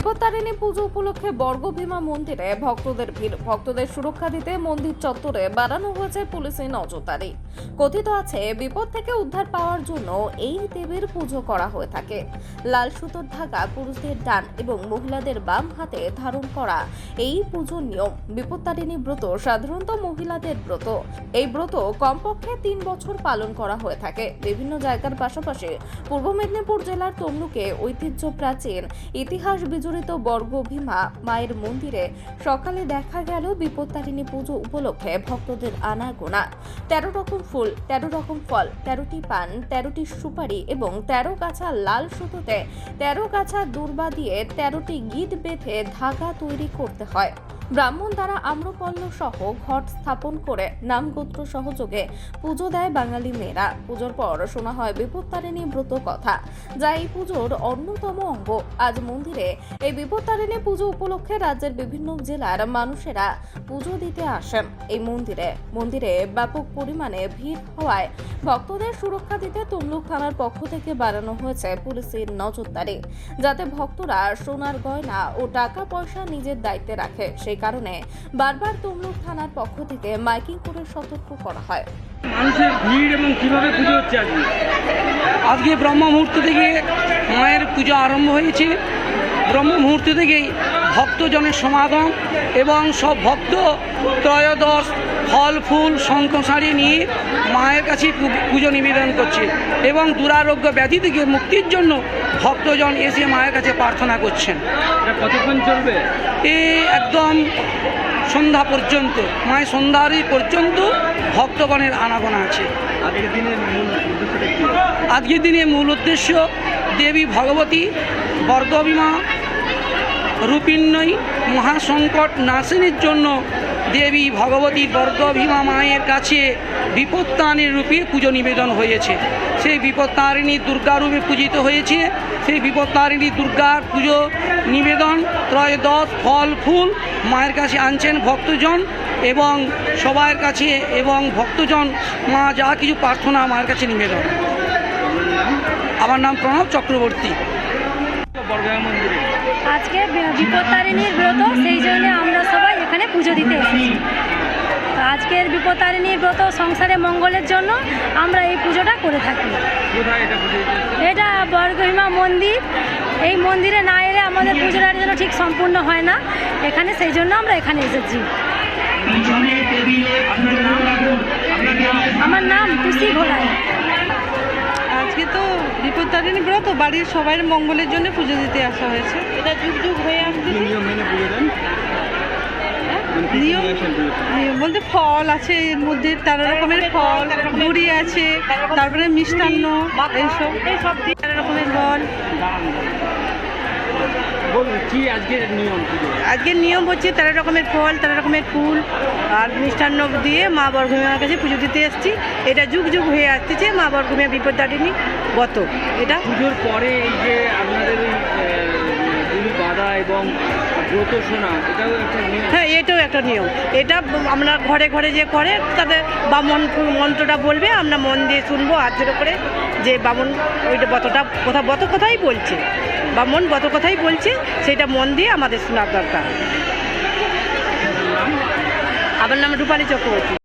বিপত্তারিণী পুজো উপলক্ষে বর্গভীমা মন্দিরে ভক্তদের ভিড়। ভক্তদের সুরক্ষা দিতে মন্দির চত্বরে বাড়ানো হয়েছে পুলিশের নজরদারি। কথিত আছে, বিপদ থেকে উদ্ধার পাওয়ার জন্য এই দেবীর পুজো করা হয়ে থাকে। লাল সুতোর ধাগা পুরুষদের ডান এবং মহিলাদের বাম হাতে ধারণ করা এই পুজোর নিয়ম। বিপত্তারিণী ব্রত সাধারণত মহিলাদের ব্রত। এই ব্রত কমপক্ষে তিন বছর পালন করা হয়ে থাকে। বিভিন্ন জায়গার পাশাপাশি পূর্ব মেদিনীপুর জেলার তমলুকে ঐতিহ্য প্রাচীন ইতিহাস বিজড়িত বর্গভীমা মায়ের মন্দিরে সকালে দেখা গেল বিপত্তারিণী পুজো উপলক্ষে ভক্তদের আনাগোনা। তেরো রকম ফুল, তেরো রকম ফল, তেরোটি পান, তেরোটি সুপারি এবং তেরো গাছা লাল সুতোতে তেরো গাছা দুর্বা দিয়ে তেরোটি গীত বেঁধে ধাগা তৈরি করতে হয়। ব্রাহ্মণ দ্বারা আম্রপল্ল সহ ঘট স্থাপন করে নাম গোত্র সহযোগে পুজো দেয় বাঙালি মেয়েরা। পুজোর পর শোনা হয় বিপত্তারিণী ব্রত কথা। যা এই পুজোর অন্যতম অঙ্গ। আজ মন্দিরে এই বিপত্তারিণী পুজো উপলক্ষে রাজ্যের বিভিন্ন জেলার মানুষেরা পুজো দিতে আসেন এই মন্দিরে। মন্দিরে ব্যাপক পরিমাণে ভিড় হওয়ায় ভক্তদের সুরক্ষা দিতে তমলুক থানার পক্ষ থেকে বাড়ানো হয়েছে পুলিশের নজরদারি। যাতে ভক্তরা সোনার গয়না ও টাকা পয়সা নিজের দায়িত্বে রাখে, সেই কারণে বারবার তমলুক থানার পক্ষ থেকে মাইকিং করে সতর্ক করা হয়। মানুষের ভিড় এবং কীভাবে পুজো হচ্ছে আজকে? আজকে ব্রহ্ম মুহূর্ত থেকে মায়ের পুজো আরম্ভ হয়েছে। ব্রহ্ম মুহূর্ত থেকেই ভক্তজনের সমাগম এবং সব ভক্ত ত্রয়োদশ ফল ফুল শঙ্খসারি নিয়ে মায়ের কাছে পুজো নিবেদন করছে এবং দুরারোগ্য ব্যাধি থেকে মুক্তির জন্য ভক্তজন এসে মায়ের কাছে প্রার্থনা করছেন। কতক্ষণ চলবে? এ একদম সন্ধ্যা পর্যন্ত মায়ের সন্ধ্যারই পর্যন্ত ভক্তগণের আনাগোনা আছে। আজকের দিনের মূল আজকের দিনে মূল উদ্দেশ্য দেবী ভগবতী বর্গবিমা রূপিণ্যই মহাসংকট নাশিনীর জন্য দেবী ভগবতী বর্গভীমা মায়ের কাছে বিপত্তারিণীর রূপে পুজো নিবেদন হয়েছে। সেই বিপত্তারিণী দুর্গা রূপে পূজিত হয়েছে। সেই বিপত্তারিণী দুর্গার পুজো নিবেদন ত্রয়োদশ ফল ফুল মায়ের কাছে আনছেন ভক্তজন এবং সবার কাছে এবং ভক্তজন মা যা কিছু প্রার্থনা মায়ের কাছে নিবেদন। আমার নাম প্রণব চক্রবর্তী। আজকে বিপত্তারিণীর ব্রত সেই জন্য আমরা সবাই এখানে পুজো দিতে এসেছি। তো আজকের বিপত্তারিণীর ব্রত সংসারে মঙ্গলের জন্য আমরা এই পুজোটা করে থাকি। এটা বর্গহিমা মন্দির। এই মন্দিরে না এলে আমাদের পুজোটা যেন ঠিক সম্পূর্ণ হয় না। এখানে সেই জন্য আমরা এখানে এসেছি। আমার নাম টুসি ঘোড়াই আজকে তো বিপত্তারিণী ব্রত বাড়ির সবার মঙ্গলের জন্য পুজো দিতে আসা হয়েছে। এটা যুগ যুগ হয়ে আসছে নিয়ম বলতে ফল আছে এর মধ্যে তেরো রকমের ফল মুড়ি আছে তারপরে মিষ্টান্ন এইসব। এইসব তেরো রকমের ফল। আজকের নিয়ম? হচ্ছে তেরো রকমের ফল তেরো রকমের ফুল আর মিষ্টান্ন দিয়ে মা বর্গমিয়ার কাছে পুজো দিতে এসেছি। এটা যুগ যুগ হয়ে আসতেছে মা বর্গমিয়া বিপত্তারিণী গত। এটা পুজোর পরে এই যে আপনাদের বাঁধা এবং হ্যাঁ এটাও একটা নিয়ম। এটা আমরা ঘরে ঘরে যে করে তাদের বামন মন্ত্রটা বলবে, আমরা মন দিয়ে শুনব, হাত ধরে করে যে বামন ওইটা বতটা কথা বত কথাই বলছে। বামন বত কথাই বলছে, সেটা মন দিয়ে আমাদের শোনার দরকার। আমার নাম রূপালী চক্রবর্তী।